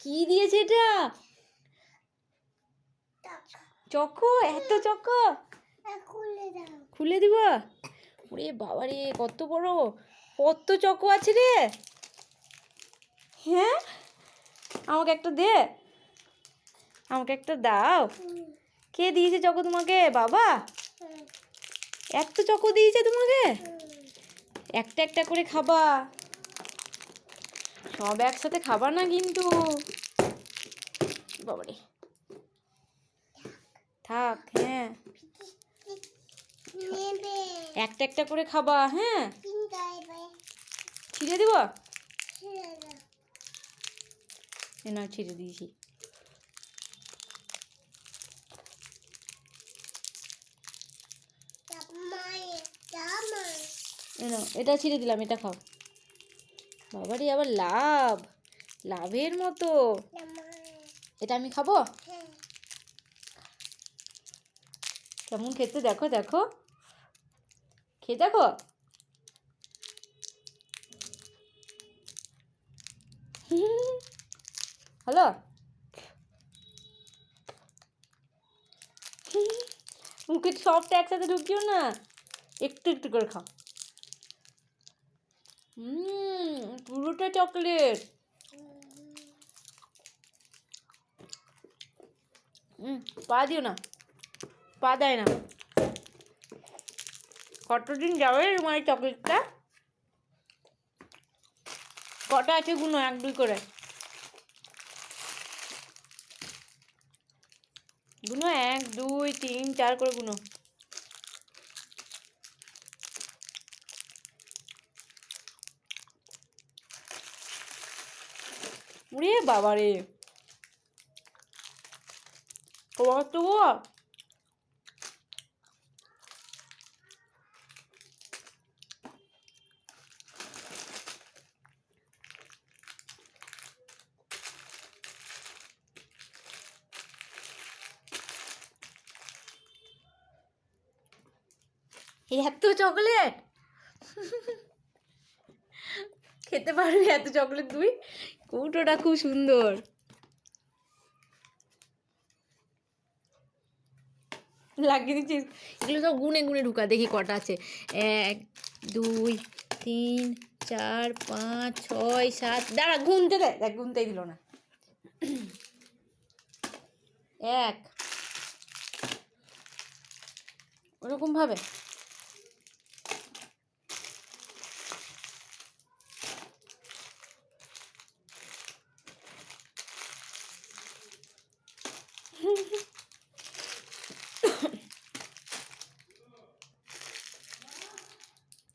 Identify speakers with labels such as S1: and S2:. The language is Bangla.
S1: কি দিয়েছে এটা? চকো। এত চকো?
S2: খুলে দাও।
S1: খুলে দিব? ওরে বাবা রে কত বড়। কত চকো আছে রে? হ্যাঁ? আমাকে একটা দে। আমাকে একটা দাও। কে দিয়েছে চকো তোমাকে? বাবা? এত চকো দিয়েছে তোমাকে? একটা একটা করে খাবা। সব একসাথে খাবা না কিন্তু? বাবারে। থাক হ্যাঁ। একটা একটা করে খাবা হ্যাঁ। ছিঁড়ে দিব? না ছিঁড়ে দিয়েছি। এটা ছিঁড়ে দিলাম এটা খাও। বাবারে, আবার লাভ। লাভের মতো। এটা আমি খাব? কেমন খেতে? দেখো দেখো। খেয়ে দেখো। হ্যালো? মুখে সবটা একসাথে ঢুকিও না। একটু একটু করে খাও। হুম, পুরোটা চকলেট। হুম, পা দিও না, পা দেয় না। কতদিন যাবে তোমার চকলেটটা? কটা আছে গুনো, এক, দুই করে। গুনো, এক, দুই, তিন, চার করে গুনো। উরে বাবা রে কত গো এত চকলেট খেতে পারবি এত চকলেট তুই কৌটোটা খুব সুন্দর। লাগিয়ে দিচ্ছিস? এগুলো সব গুনে গুনে ঢুকা, দেখি কটা আছে। এক, দুই, তিন, চার, পাঁচ, ছয়, সাত, দাঁড়া, গুনতে দে। দেখ, গুনতেই দিল না। এক। ওরকম